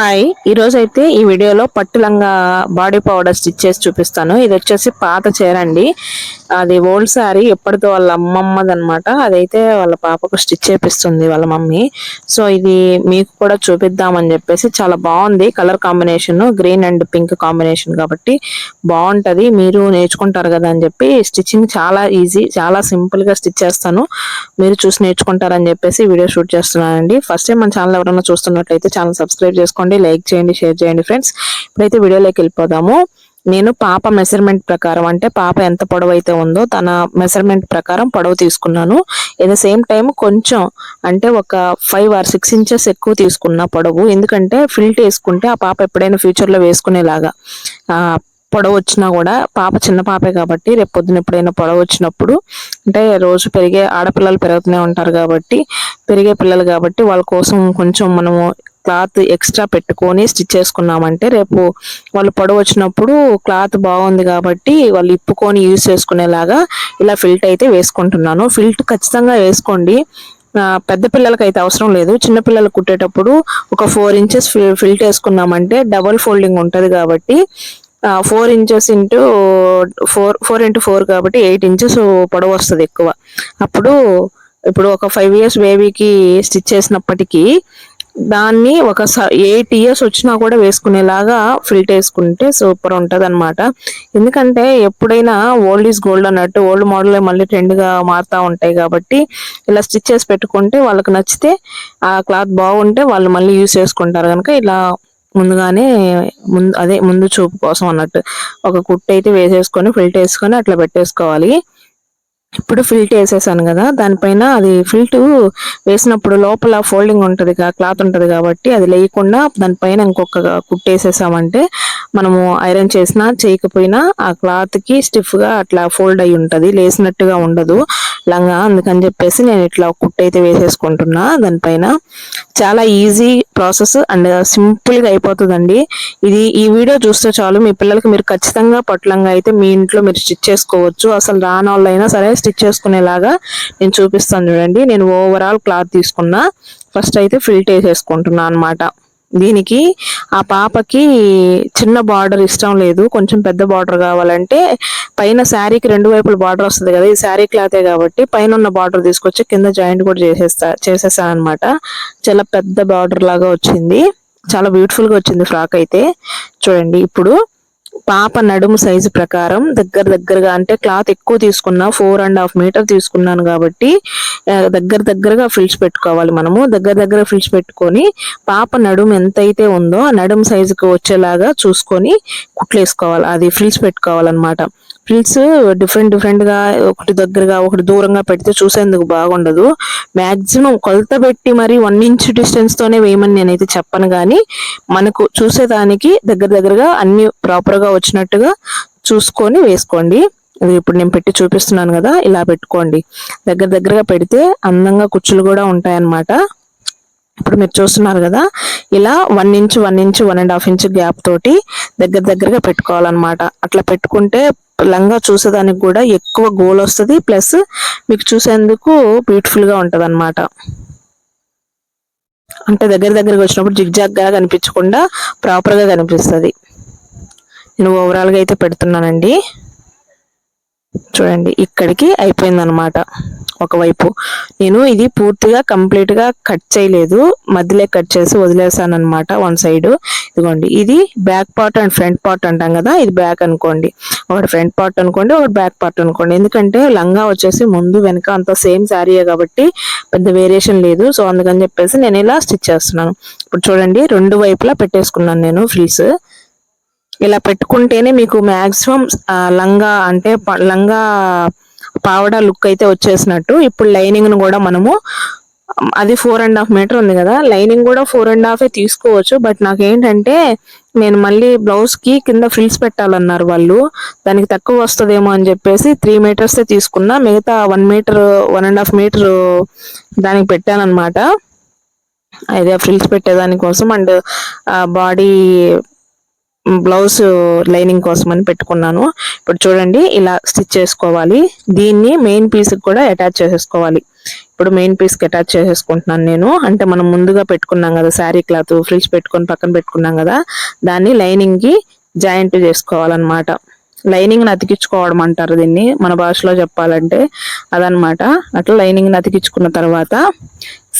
Hi. ఈ రోజు అయితే ఈ వీడియోలో పట్టు లంగా బాడీ పౌడర్ స్టిచ్ చేసి చూపిస్తాను. ఇది వచ్చేసి పాత చీర అండి. అది ఓల్డ్ శారీ ఎప్పటితో వాళ్ళ అమ్మమ్మది అనమాట అదైతే వాళ్ళ పాపకు స్టిచ్ చేపిస్తుంది వాళ్ళ మమ్మీ. సో ఇది మీకు కూడా చూపిద్దామని చెప్పేసి చాలా బాగుంది. Colour combination green and pink combination కాబట్టి బాగుంటది. మీరు నేర్చుకుంటారు కదా అని చెప్పి స్టిచ్చింగ్ చాలా ఈజీ చాలా సింపుల్గా స్టిచ్ చేస్తాను. మీరు చూసి నేర్చుకుంటారని చెప్పేసి వీడియో షూట్ చేస్తున్నానండి. ఫస్ట్ టైం మన ఛానల్ ఎవరైనా చూస్తున్నట్లయితే ఛానల్ సబ్స్క్రైబ్ చేసుకోండి. లైక్ చేయండి షేర్ చేయండి ఫ్రెండ్స్ ఇప్పుడైతే వీడియోలోకి వెళ్ళిపోదాము. నేను పాప మెజర్మెంట్ ప్రకారం అంటే పాప ఎంత పొడవు అయితే ఉందో తన మెజర్మెంట్ ప్రకారం పొడవు తీసుకున్నాను. ఎట్ ద సేమ్ టైం కొంచెం అంటే ఒక ఫైవ్ ఆర్ సిక్స్ ఇంచెస్ ఎక్కువ తీసుకున్న పొడవు. ఎందుకంటే ఫిల్ట్ వేసుకుంటే ఆ పాప ఎప్పుడైనా ఫ్యూచర్లో వేసుకునేలాగా పొడవు వచ్చినా కూడా పాప చిన్న పాపే కాబట్టి రేపు పొద్దున ఎప్పుడైనా పొడవు వచ్చినప్పుడు అంటే రోజు పెరిగే ఆడపిల్లలు పెరుగుతూనే ఉంటారు కాబట్టి పెరిగే పిల్లలు కాబట్టి వాళ్ళ కోసం కొంచెం మనము క్లాత్ ఎక్స్ట్రా పెట్టుకొని స్టిచ్ చేసుకున్నామంటే రేపు వాళ్ళు పొడవు వచ్చినప్పుడు క్లాత్ బాగుంది కాబట్టి వాళ్ళు ఇప్పుకొని యూజ్ చేసుకునేలాగా ఇలా ఫిల్ట్ అయితే వేసుకుంటున్నాను. ఫిల్ట్ ఖచ్చితంగా వేసుకోండి. పెద్ద పిల్లలకి అయితే అవసరం లేదు. చిన్నపిల్లలు కుట్టేటప్పుడు ఒక ఫోర్ ఇంచెస్ ఫిల్ట్ వేసుకున్నామంటే డబల్ ఫోల్డింగ్ ఉంటుంది కాబట్టి four inches into four four into four కాబట్టి ఎయిట్ ఇంచెస్ పొడవు వస్తుంది ఎక్కువ. అప్పుడు ఇప్పుడు ఒక ఫైవ్ ఇయర్స్ బేబీకి స్టిచ్ చేసినప్పటికీ దాన్ని ఒక ఎయిట్ ఇయర్స్ వచ్చినా కూడా వేసుకునేలాగా ఫిల్ట్ వేసుకుంటే సూపర్ ఉంటుంది అనమాట ఎందుకంటే ఎప్పుడైనా ఓల్డ్ ఈజ్ గోల్డ్ అన్నట్టు ఓల్డ్ మోడల్ మళ్ళీ ట్రెండ్గా మారుతా ఉంటాయి కాబట్టి ఇలా స్టిచ్ చేసి పెట్టుకుంటే వాళ్ళకి నచ్చితే ఆ క్లాత్ బాగుంటే వాళ్ళు మళ్ళీ యూస్ చేసుకుంటారు కనుక ఇలా ముందుగానే ముందు అదే ముందు చూపు కోసం అన్నట్టు ఒక కుట్టు అయితే వేసేసుకొని ఫిల్ట్ వేసుకొని అట్లా పెట్టేసుకోవాలి. ఇప్పుడు ఫిల్ట్ వేసేసాను కదా దానిపైన అది ఫిల్ట్ వేసినప్పుడు లోపల ఫోల్డింగ్ ఉంటుంది క్లాత్ ఉంటుంది కాబట్టి అది లేకుండా దానిపైన ఇంకొక కుట్టేసేసామంటే మనము ఐరన్ చేసినా చేయకపోయినా ఆ క్లాత్కి స్టిఫ్గా అట్లా ఫోల్డ్ అయి ఉంటుంది లేసినట్టుగా ఉండదు. లంగా అందుకని చెప్పేసి నేను ఇట్లా కుట్టైతే అయితే వేసేసుకుంటున్నా. దానిపైన చాలా ఈజీ ప్రాసెస్ అండ్ సింపుల్గా అయిపోతుందండి. ఇది ఈ వీడియో చూస్తే చాలు మీ పిల్లలకి మీరు ఖచ్చితంగా పట్లంగా అయితే మీ ఇంట్లో మీరు స్టిచ్ చేసుకోవచ్చు. అసలు రాని వాళ్ళైనా సరే స్టిచ్ చేసుకునేలాగా నేను చూపిస్తాను చూడండి. నేను ఓవరాల్ క్లాత్ తీసుకున్నా ఫస్ట్ అయితే ఫిల్ట్ వేసేసుకుంటున్నాను అనమాట దీనికి ఆ పాపకి చిన్న బార్డర్ ఇష్టం లేదు. కొంచెం పెద్ద బార్డర్ కావాలంటే పైన శారీకి రెండు వైపుల బార్డర్ వస్తుంది కదా ఈ శారీ క్లాతే కాబట్టి పైన ఉన్న బార్డర్ తీసుకొచ్చి కింద జాయింట్ కూడా చేసేస్తా చేసేసాను అనమాట చాలా పెద్ద బార్డర్ లాగా వచ్చింది. చాలా బ్యూటిఫుల్గా వచ్చింది ఫ్రాక్ అయితే. చూడండి ఇప్పుడు పాప నడుము సైజు ప్రకారం దగ్గర దగ్గరగా అంటే క్లాత్ ఎక్కువ తీసుకున్నా ఫోర్ అండ్ హాఫ్ మీటర్ తీసుకున్నాను కాబట్టి దగ్గర దగ్గరగా ఫిల్స్ పెట్టుకోవాలి మనము. దగ్గర దగ్గర ఫిల్స్ పెట్టుకొని పాప నడుము ఎంతైతే ఉందో ఆ నడుము సైజుకి వచ్చేలాగా చూసుకొని కుట్లేసుకోవాలి. అది ఫిల్స్ పెట్టుకోవాలన్నమాట. ఫ్రిల్స్ డిఫరెంట్ డిఫరెంట్గా ఒకటి దగ్గరగా ఒకటి దూరంగా పెడితే చూసేందుకు బాగుండదు. మ్యాక్సిమం కొలత పెట్టి మరి వన్ ఇంచ్ డిస్టెన్స్ తోనే వేయమని నేనైతే చెప్పను కానీ మనకు చూసేదానికి దగ్గర దగ్గరగా అన్ని ప్రాపర్గా వచ్చినట్టుగా చూసుకొని వేసుకోండి. అది ఇప్పుడు నేను పెట్టి చూపిస్తున్నాను కదా ఇలా పెట్టుకోండి. దగ్గర దగ్గరగా పెడితే అందంగా కుచ్చులు కూడా ఉంటాయన్నమాట. ఇప్పుడు మీరు చూస్తున్నారు కదా ఇలా one inch one inch one and half inch gap తోటి దగ్గర దగ్గరగా పెట్టుకోవాలన్నమాట. అట్లా పెట్టుకుంటే లంగా చూసేదానికి కూడా ఎక్కువ గోల్ వస్తుంది. ప్లస్ మీకు చూసేందుకు బ్యూటిఫుల్గా ఉంటుంది అనమాట అంటే దగ్గర దగ్గరకు వచ్చినప్పుడు జిగ్జాగ్గా కనిపించకుండా ప్రాపర్గా కనిపిస్తుంది. నేను ఓవరాల్గా అయితే పెడుతున్నానండి. చూడండి ఇక్కడికి అయిపోయింది అనమాట ఒకవైపు. నేను ఇది పూర్తిగా కంప్లీట్గా కట్ చేయలేదు. మధ్యలో కట్ చేసి వదిలేసాను అనమాట వన్ సైడ్ ఇదిగోండి ఇది back part and front part అంటాం కదా ఇది బ్యాక్ అనుకోండి. ఒకటి ఫ్రంట్ పార్ట్ అనుకోండి ఒకటి బ్యాక్ పార్ట్ అనుకోండి. ఎందుకంటే లంగా వచ్చేసి ముందు వెనక అంత సేమ్ శారీయే కాబట్టి పెద్ద వేరియేషన్ లేదు. సో అందుకని చెప్పేసి నేను ఇలా స్టిచ్ చేస్తున్నాను. ఇప్పుడు చూడండి రెండు వైపులా పెట్టేసుకున్నాను నేను ఫ్రీస్ ఇలా పెట్టుకుంటేనే మీకు మ్యాక్సిమం లంగా అంటే లంగా పావడా లుక్ అయితే వచ్చేసినట్టు. ఇప్పుడు లైనింగ్ను కూడా మనము అది ఫోర్ అండ్ హాఫ్ మీటర్ ఉంది కదా లైనింగ్ కూడా ఫోర్ అండ్ హాఫ్ తీసుకోవచ్చు. బట్ నాకు ఏంటంటే నేను మళ్ళీ బ్లౌజ్కి కింద ఫ్రిల్స్ పెట్టాలన్నారు వాళ్ళు. దానికి తక్కువ వస్తుందేమో అని చెప్పేసి త్రీ మీటర్స్ తీసుకున్నా మిగతా one meter one and half meter దానికి పెట్టాను అనమాట అదే ఫ్రిల్స్ పెట్టేదాని కోసం అండ్ బాడీ బ్లౌజ్ లైనింగ్ కోసం అని పెట్టుకున్నాను. ఇప్పుడు చూడండి ఇలా స్టిచ్ చేసుకోవాలి. దీన్ని మెయిన్ పీస్ కూడా అటాచ్ చేసేసుకోవాలి. ఇప్పుడు మెయిన్ పీస్కి అటాచ్ చేసేసుకుంటున్నాను నేను. అంటే మనం ముందుగా పెట్టుకున్నాం కదా శారీ క్లాత్ ఫ్రిడ్జ్ పెట్టుకొని పక్కన పెట్టుకున్నాం కదా దాన్ని లైనింగ్కి జాయింట్ చేసుకోవాలన్నమాట. లైనింగ్ అతికించుకోవడం అంటారు దీన్ని. మన భాషలో చెప్పాలంటే అదనమాట అట్లా లైనింగ్ అతికించుకున్న తర్వాత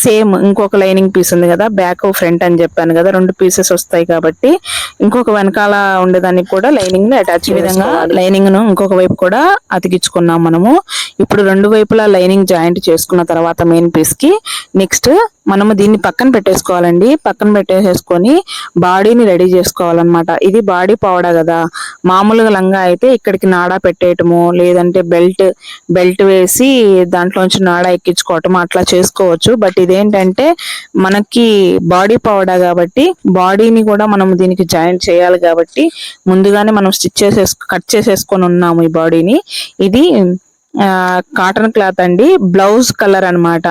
సేమ్ ఇంకొక లైనింగ్ పీస్ ఉంది కదా బ్యాక్ ఫ్రంట్ అని చెప్పాను కదా రెండు పీసెస్ వస్తాయి కాబట్టి ఇంకొక వెనకాల ఉండేదానికి కూడా లైనింగ్ అటాచ్ విధంగా లైనింగ్ను ఇంకొక వైపు కూడా అతికించుకున్నాం మనము. ఇప్పుడు రెండు వైపులా లైనింగ్ జాయింట్ చేసుకున్న తర్వాత మెయిన్ పీస్కి నెక్స్ట్ మనము దీన్ని పక్కన పెట్టేసుకోవాలండి. పక్కన పెట్టేసేసుకొని బాడీని రెడీ చేసుకోవాలన్నమాట. ఇది బాడీ పౌడర్ కదా. మామూలుగా లంగా అయితే ఇక్కడికి నాడా పెట్టేయటము లేదంటే బెల్ట్ బెల్ట్ వేసి దాంట్లోంచి నాడా ఎక్కించుకోవటం అట్లా చేసుకోవచ్చు. బట్ ఇదేంటంటే మనకి బాడీ పౌడర్ కాబట్టి బాడీని కూడా మనం దీనికి జాయిన్ చేయాలి కాబట్టి ముందుగానే మనం స్టిచ్ చేసేసు కట్ చేసేసుకొని ఉన్నాము ఈ బాడీని. ఇది కాటన్ క్లాత్ అండి. బ్లౌజ్ కలర్ అనమాట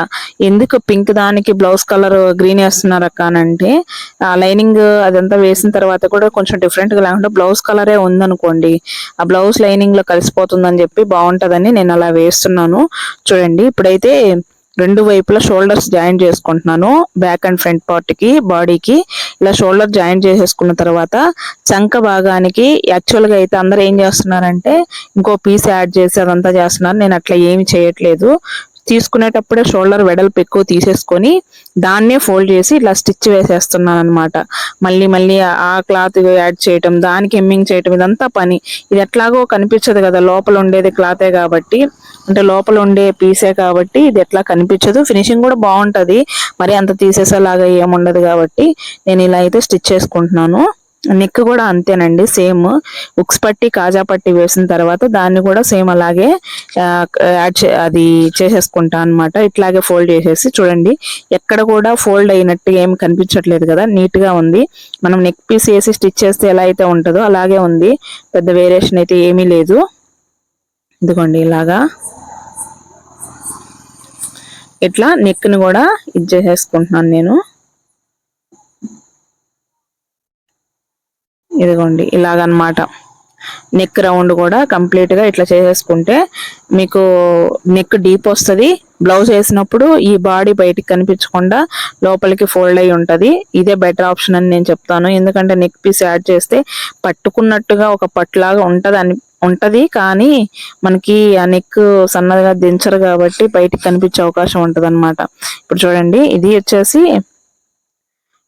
ఎందుకు పింక్ దానికి బ్లౌజ్ కలర్ గ్రీన్ వేస్తున్నారు అక్క అంటే ఆ లైనింగ్ అదంతా వేసిన తర్వాత కూడా కొంచెం డిఫరెంట్గా లేకుండా బ్లౌజ్ కలరే ఉందనుకోండి ఆ బ్లౌజ్ లైనింగ్లో కలిసిపోతుందని చెప్పి బాగుంటదని నేను అలా వేస్తున్నాను. చూడండి ఇప్పుడైతే రెండు వైపులా షోల్డర్స్ జాయిన్ చేసుకుంటున్నాను. బ్యాక్ అండ్ ఫ్రంట్ పార్ట్కి బాడీకి ఇలా షోల్డర్ జాయిన్ చేసేసుకున్న తర్వాత చంక భాగానికి యాక్చువల్గా అయితే అందరూ ఏం చేస్తున్నారంటే ఇంకో పీస్ యాడ్ చేసి అదంతా చేస్తున్నారు. నేను అట్లా ఏమి చేయట్లేదు. తీసుకునేటప్పుడే షోల్డర్ వెడల్పు ఎక్కువ తీసేసుకొని దాన్నే ఫోల్డ్ చేసి ఇలా స్టిచ్ వేసేస్తున్నాను అనమాట మళ్ళీ మళ్ళీ ఆ క్లాత్ యాడ్ చేయటం దానికి ఎమ్మింగ్ చేయటం ఇదంతా పని. ఇది ఎట్లాగో కనిపించదు కదా లోపల ఉండేది క్లాతే కాబట్టి. అంటే లోపల ఉండే పీసే కాబట్టి ఇది ఎట్లా కనిపించదు. ఫినిషింగ్ కూడా బాగుంటుంది. మరి అంత తీసేసేలాగా ఏముండదు కాబట్టి నేను ఇలా అయితే స్టిచ్ చేసుకుంటున్నాను. నెక్ కూడా అంతేనండి సేమ్ ఉక్స్ పట్టి కాజా పట్టి వేసిన తర్వాత దాన్ని కూడా సేమ్ అలాగే యాడ్ అది చేసేసుకుంటా అనమాట ఇట్లాగే ఫోల్డ్ చేసేసి చూడండి ఎక్కడ కూడా ఫోల్డ్ అయినట్టు ఏమి కనిపించట్లేదు కదా. నీట్గా ఉంది. మనం నెక్ పీస్ వేసి స్టిచ్ చేస్తే ఎలా అయితే ఉంటుందో అలాగే ఉంది. పెద్ద వేరియేషన్ అయితే ఏమీ లేదు. ఇదిగోండి ఇలాగా. ఇట్లా నెక్ని కూడా ఇది చేసేసుకుంటున్నాను నేను. ఇదిగోండి ఇలాగనమాట. నెక్ రౌండ్ కూడా కంప్లీట్గా ఇట్లా చేసేసుకుంటే మీకు నెక్ డీప్ వస్తుంది బ్లౌజ్ వేసినప్పుడు ఈ బాడీ బయటికి కనిపించకుండా లోపలికి ఫోల్డ్ అయి ఉంటుంది. ఇదే బెటర్ ఆప్షన్ అని నేను చెప్తాను. ఎందుకంటే నెక్ పీస్ యాడ్ చేస్తే పట్టుకున్నట్టుగా ఒక పట్టులాగా ఉంటుంది అని ఉంటుంది. కానీ మనకి ఆ నెక్ సన్నదిగా దించరు కాబట్టి బయటికి కనిపించే అవకాశం ఉంటుంది అనమాట ఇప్పుడు చూడండి ఇది వచ్చేసి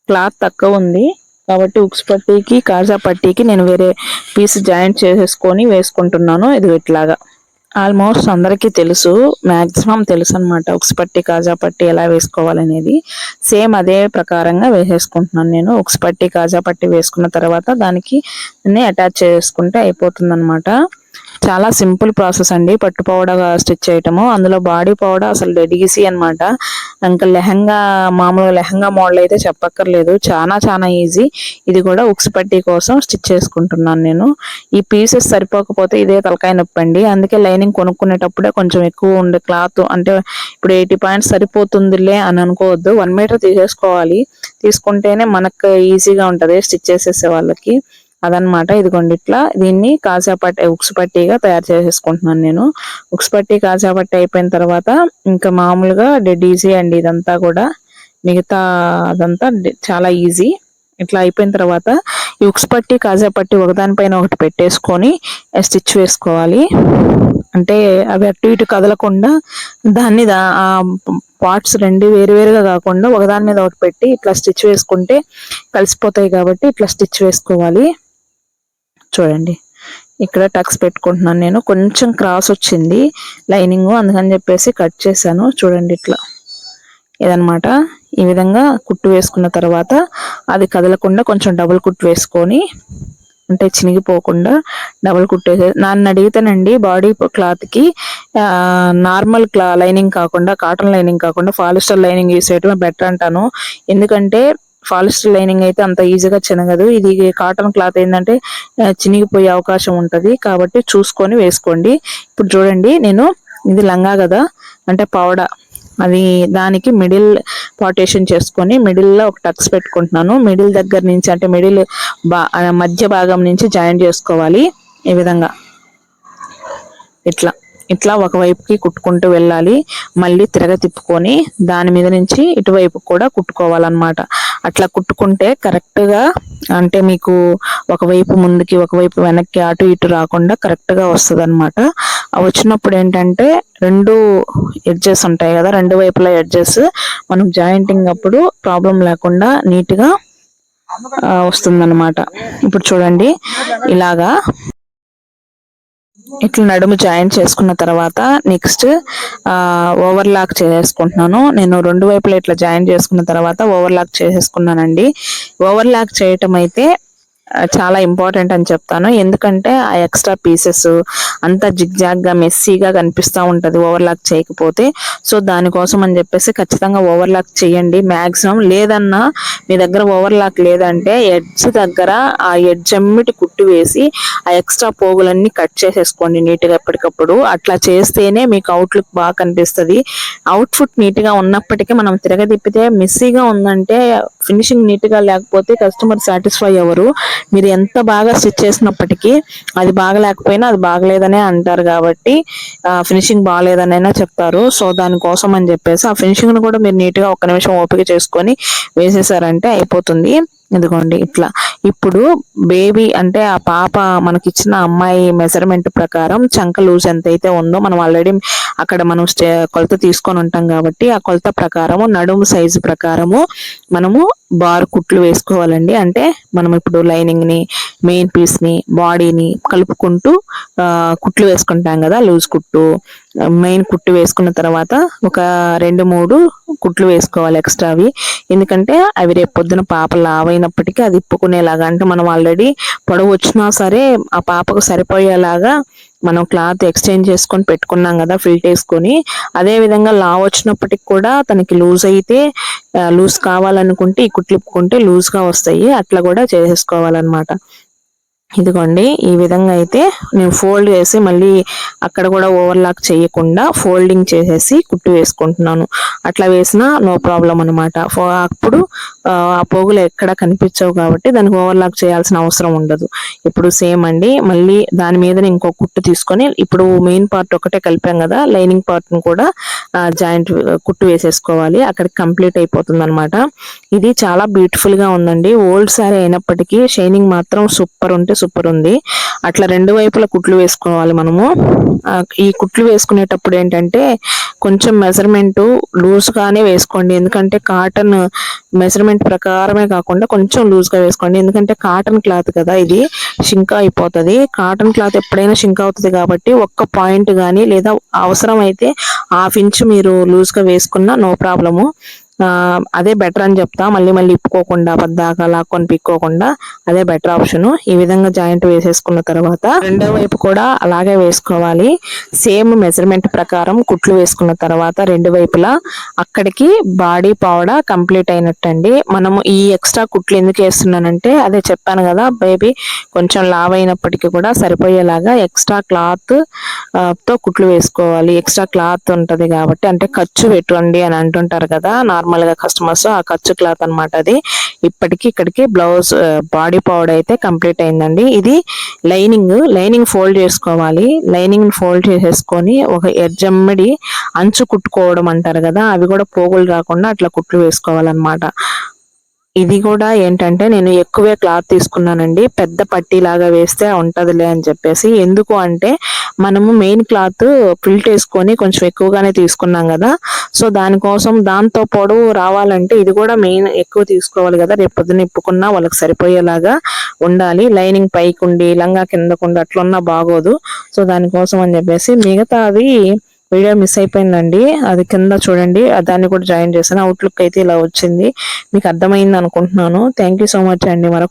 క్లాత్ తక్కువ ఉంది. కాబట్టి ఉక్స్ పట్టీకి కాజా పట్టీకి నేను వేరే పీస్ జాయింట్ చేసేసుకొని వేసుకుంటున్నాను. ఇది ఇట్లాగా. ఆల్మోస్ట్ అందరికీ తెలుసు మాక్సిమం తెలుసు అనమాట ఉక్స్ పట్టి కాజా పట్టి ఎలా వేసుకోవాలనేది. సేమ్ అదే ప్రకారంగా వేసేసుకుంటున్నాను నేను. ఉక్స్ పట్టి కాజా పట్టి వేసుకున్న తర్వాత దానికి అటాచ్ చేసుకుంటే అయిపోతుంది అనమాట చాలా సింపుల్ ప్రాసెస్ అండి. పట్టు పౌడర్ స్టిచ్ చేయటము. అందులో బాడీ పౌడర్ అసలు డెడ్ ఈజీ అనమాట ఇంకా లెహంగా మామూలుగా లెహంగా మోడల్ అయితే చెప్పక్కర్లేదు. చాలా చాలా ఈజీ. ఇది కూడా ఉక్స్ పట్టి కోసం స్టిచ్ చేసుకుంటున్నాను నేను. ఈ పీసెస్ సరిపోకపోతే ఇదే తలకాయ నొప్పి అండి అందుకే లైనింగ్ కొనుక్కునేటప్పుడే కొంచెం ఎక్కువ ఉండే క్లాత్. అంటే ఇప్పుడు ఎయిటీ పాయింట్స్ సరిపోతుందిలే అని అనుకోవద్దు. వన్ మీటర్ తీసేసుకోవాలి. తీసుకుంటేనే మనకు ఈజీగా ఉంటుంది స్టిచ్ చేసేసే వాళ్ళకి. అదనమాట. ఇదిగోండి ఇట్లా దీన్ని కాజా పట్టి ఉక్స్ పట్టీగా తయారు చేసేసుకుంటున్నాను నేను. ఉక్స్ పట్టి కాజా పట్టి అయిపోయిన తర్వాత ఇంకా మామూలుగా డెడ్ ఈజీ అండి ఇదంతా కూడా. మిగతా అదంతా చాలా ఈజీ ఇట్లా అయిపోయిన తర్వాత ఈ ఉక్స్ పట్టి కాజా పట్టి ఒకదానిపైన ఒకటి పెట్టేసుకొని స్టిచ్ వేసుకోవాలి. అంటే అవి అటు ఇటు కదలకుండా దాన్ని ఆ పార్ట్స్ రెండు వేరు వేరుగా కాకుండా ఒకదాని మీద ఒకటి పెట్టి ఇట్లా స్టిచ్ వేసుకుంటే కలిసిపోతాయి కాబట్టి ఇట్లా స్టిచ్ వేసుకోవాలి. చూడండి. ఇక్కడ టక్స్ పెట్టుకుంటున్నాను నేను. కొంచెం క్రాస్ వచ్చింది. లైనింగ్ అందుకని చెప్పేసి కట్ చేశాను. చూడండి ఇట్లా. ఇదనమాట ఈ విధంగా కుట్టు వేసుకున్న తర్వాత అది కదలకుండా కొంచెం డబుల్ కుట్టు వేసుకొని అంటే చినిగిపోకుండా డబుల్ కుట్టేసే నన్ను అడిగితేనండి బాడీ క్లాత్కి నార్మల్ క్లా లైనింగ్ కాకుండా కాటన్ లైనింగ్ కాకుండా ఫాలిస్టర్ లైనింగ్ యూస్ బెటర్ అంటాను. ఎందుకంటే ఫాలిస్టర్ లైనింగ్ అయితే అంత ఈజీగా చినగదు. ఇది కాటన్ క్లాత్ ఏంటంటే చినిగిపోయే అవకాశం ఉంటుంది. కాబట్టి చూసుకొని వేసుకోండి. ఇప్పుడు చూడండి నేను ఇది లంగా కదా అంటే పౌడ అది దానికి మిడిల్ పార్టేషన్ చేసుకొని మిడిల్లో ఒక టక్స్ పెట్టుకుంటున్నాను. మిడిల్ దగ్గర నుంచి అంటే మిడిల్ బా మధ్య భాగం నుంచి జాయిన్ చేసుకోవాలి. ఈ విధంగా. ఇట్లా. ఇట్లా ఒకవైపుకి కుట్టుకుంటూ వెళ్ళాలి. మళ్ళీ తిరగ తిప్పుకొని దాని మీద నుంచి ఇటువైపు కూడా కుట్టుకోవాలన్నమాట. అట్లా కుట్టుకుంటే కరెక్ట్గా అంటే మీకు ఒకవైపు ముందుకి ఒకవైపు వెనక్కి అటు ఇటు రాకుండా కరెక్ట్గా వస్తుంది అనమాట వచ్చినప్పుడు ఏంటంటే రెండు ఎడ్జెస్ ఉంటాయి కదా రెండు వైపుల ఎడ్జెస్ మనం జాయింటింగ్ అప్పుడు ప్రాబ్లం లేకుండా నీట్గా వస్తుందన్నమాట. ఇప్పుడు చూడండి ఇలాగా ఇట్లా నడుము జాయింట్ చేసుకున్న తర్వాత నెక్స్ట్ ఓవర్ లాక్ చేసుకుంటున్నాను. నేను రెండు వైపులా ఇట్లా జాయిన్ చేసుకున్న తర్వాత ఓవర్ లాక్ చేసేసుకున్నానండి. ఓవర్ లాక్ చేయటం అయితే చాలా ఇంపార్టెంట్ అని చెప్తాను. ఎందుకంటే ఆ ఎక్స్ట్రా పీసెస్ అంతా జిగ్జాగ్గా మెస్సీగా కనిపిస్తూ ఉంటుంది ఓవర్లాక్ చేయకపోతే. సో దానికోసం అని చెప్పేసి ఖచ్చితంగా ఓవర్లాక్ చేయండి మ్యాక్సిమం లేదన్నా మీ దగ్గర ఓవర్లాక్ లేదంటే ఎడ్జ్ దగ్గర ఆ ఎడ్జ్ అమ్మిటి కుట్టి వేసి ఆ ఎక్స్ట్రా పోగులన్నీ కట్ చేసేసుకోండి నీట్గా ఎప్పటికప్పుడు. అట్లా చేస్తేనే మీకు అవుట్లుక్ బాగా కనిపిస్తుంది. అవుట్ఫుట్ నీట్గా ఉన్నప్పటికీ మనం తిరగదిప్పితే మెస్సీగా ఉందంటే ఫినిషింగ్ నీట్గా లేకపోతే కస్టమర్ సాటిస్ఫై అవ్వరు. మీరు ఎంత బాగా స్టిచ్ చేసినప్పటికీ అది బాగలేకపోయినా అది బాగలేదనే అంటారు కాబట్టి ఫినిషింగ్ బాగలేదనైనా చెప్తారు. సో దానికోసం అని చెప్పేసి ఆ ఫినిషింగ్ను కూడా మీరు నీట్గా ఒక నిమిషం ఓపిక చేసుకొని వేసేసారంటే అయిపోతుంది. ఇదిగోండి ఇట్లా. ఇప్పుడు బేబీ అంటే ఆ పాప మనకిచ్చిన అమ్మాయి మెజర్మెంట్ ప్రకారం చంక లూజ్ ఎంత అయితే ఉందో మనం ఆల్రెడీ అక్కడ మనం కొలత తీసుకొని ఉంటాం కాబట్టి ఆ కొలత ప్రకారము నడుము సైజు ప్రకారము మనము బార్ కుట్లు వేసుకోవాలండి. అంటే మనం ఇప్పుడు లైనింగ్ని మెయిన్ పీస్ని బాడీని కలుపుకుంటూ కుట్లు వేసుకుంటాం కదా లూజ్ కుట్టు. మెయిన్ కుట్టు వేసుకున్న తర్వాత ఒక రెండు మూడు కుట్లు వేసుకోవాలి ఎక్స్ట్రా అవి ఎందుకంటే అవి రేపు పొద్దున పాప లావైనప్పటికీ అది ఇప్పుకునేలాగా. అంటే మనం ఆల్రెడీ పొడవు వచ్చినా సరే ఆ పాపకు సరిపోయేలాగా మనం క్లాత్ ఎక్స్చేంజ్ చేసుకొని పెట్టుకున్నాం కదా ఫిల్ట్ వేసుకొని. అదే విధంగా లా వచ్చినప్పటికి కూడా తనకి లూజ్ అయితే లూజ్ కావాలనుకుంటే ఈ కుట్లిప్పుకుంటే ఇప్పుకుంటే లూజ్గా వస్తాయి. అట్లా కూడా చేసేసుకోవాలన్నమాట. ఇదిగోండి ఈ విధంగా అయితే నేను ఫోల్డ్ చేసి మళ్ళీ అక్కడ కూడా ఓవర్లాక్ చేయకుండా ఫోల్డింగ్ చేసేసి కుట్టు వేసుకుంటున్నాను. అట్లా వేసినా నో ప్రాబ్లం అనమాట అప్పుడు ఆ పోగులు ఎక్కడ కనిపించవు కాబట్టి దానికి ఓవర్లాక్ చేయాల్సిన అవసరం ఉండదు. ఇప్పుడు సేమ్ అండి. మళ్ళీ దాని మీద ఇంకో కుట్టు తీసుకొని ఇప్పుడు మెయిన్ పార్ట్ ఒకటే కలిపాం కదా లైనింగ్ పార్ట్ని కూడా జాయింట్ కుట్టు వేసేసుకోవాలి. అక్కడికి కంప్లీట్ అయిపోతుంది అనమాట ఇది చాలా బ్యూటిఫుల్గా ఉందండి. ఓల్డ్ శారీ అయినప్పటికీ షైనింగ్ మాత్రం సూపర్ ఉంటే సూపర్ ఉంది. అట్లా రెండు వైపుల కుట్లు వేసుకోవాలి మనము. ఈ కుట్లు వేసుకునేటప్పుడు ఏంటంటే కొంచెం మెజర్మెంట్ లూజ్గానే వేసుకోండి. ఎందుకంటే కాటన్ మెజర్మెంట్ ప్రకారమే కాకుండా కొంచెం లూజ్గా వేసుకోండి. ఎందుకంటే కాటన్ క్లాత్ కదా ఇది షింక్ అయిపోతుంది. కాటన్ క్లాత్ ఎప్పుడైనా షింక్ అవుతుంది కాబట్టి ఒక్క పాయింట్ కానీ లేదా అవసరం అయితే హాఫ్ ఇంచ్ మీరు లూజ్గా వేసుకున్నా నో ప్రాబ్లము. అదే బెటర్ అని చెప్తా. మళ్ళీ మళ్ళీ ఇప్పుకోకుండా పద్దాకా లాక్కొని పిక్కోకుండా అదే బెటర్ ఆప్షన్ ఈ విధంగా జాయింట్ వేసేసుకున్న తర్వాత రెండో వైపు కూడా అలాగే వేసుకోవాలి. సేమ్ మెజర్మెంట్ ప్రకారం కుట్లు వేసుకున్న తర్వాత రెండు వైపులా అక్కడికి బాడీ పావడ కంప్లీట్ అయినట్టండి. మనము ఈ ఎక్స్ట్రా కుట్లు ఎందుకు వేస్తున్నానంటే అదే చెప్పాను కదా బేబీ కొంచెం లావ్ అయినప్పటికీ కూడా సరిపోయేలాగా ఎక్స్ట్రా క్లాత్తో కుట్లు వేసుకోవాలి. ఎక్స్ట్రా క్లాత్ ఉంటుంది కాబట్టి అంటే ఖర్చు పెట్టుకోండి అని అంటుంటారు కదా నార్మల్ నార్మల్గా కస్టమర్స్ ఆ ఖర్చు క్లాత్ అనమాట అది. ఇప్పటికి ఇక్కడికి బ్లౌజ్ బాడీ పౌడర్ అయితే కంప్లీట్ అయిందండి. ఇది లైనింగ్ లైనింగ్ ఫోల్డ్ చేసుకోవాలి. లైనింగ్ ఫోల్డ్ చేసేసుకొని ఒక ఎర్జమ్మడి అంచు కుట్టుకోవడం అంటారు కదా అవి కూడా పోగులు రాకుండా అట్లా కుట్లు వేసుకోవాలన్నమాట. ఇది కూడా ఏంటంటే నేను ఎక్కువే క్లాత్ తీసుకున్నానండి. పెద్ద పట్టీ లాగా వేస్తే ఉంటదిలే అని చెప్పేసి. ఎందుకు అంటే మనము మెయిన్ క్లాత్ ఫిల్ట్ వేసుకొని కొంచెం ఎక్కువగానే తీసుకున్నాం కదా. సో దానికోసం దాంతో పొడవు రావాలంటే ఇది కూడా మెయిన్ ఎక్కువ తీసుకోవాలి కదా. రేపు పొద్దున ఇప్పుకున్నా వాళ్ళకి సరిపోయేలాగా ఉండాలి. లైనింగ్ పైకి ఉండి లంగా కిందకుండి అట్లున్నా బాగోదు. సో దానికోసం అని చెప్పేసి మిగతా అది వీడియో మిస్ అయిపోయిందండి. అది కింద చూడండి. దాన్ని కూడా జాయిన్ చేశాను. అవుట్లుక్ అయితే ఇలా వచ్చింది. మీకు అర్థమైంది అనుకుంటున్నాను. థ్యాంక్ సో మచ్ అండి. మరొక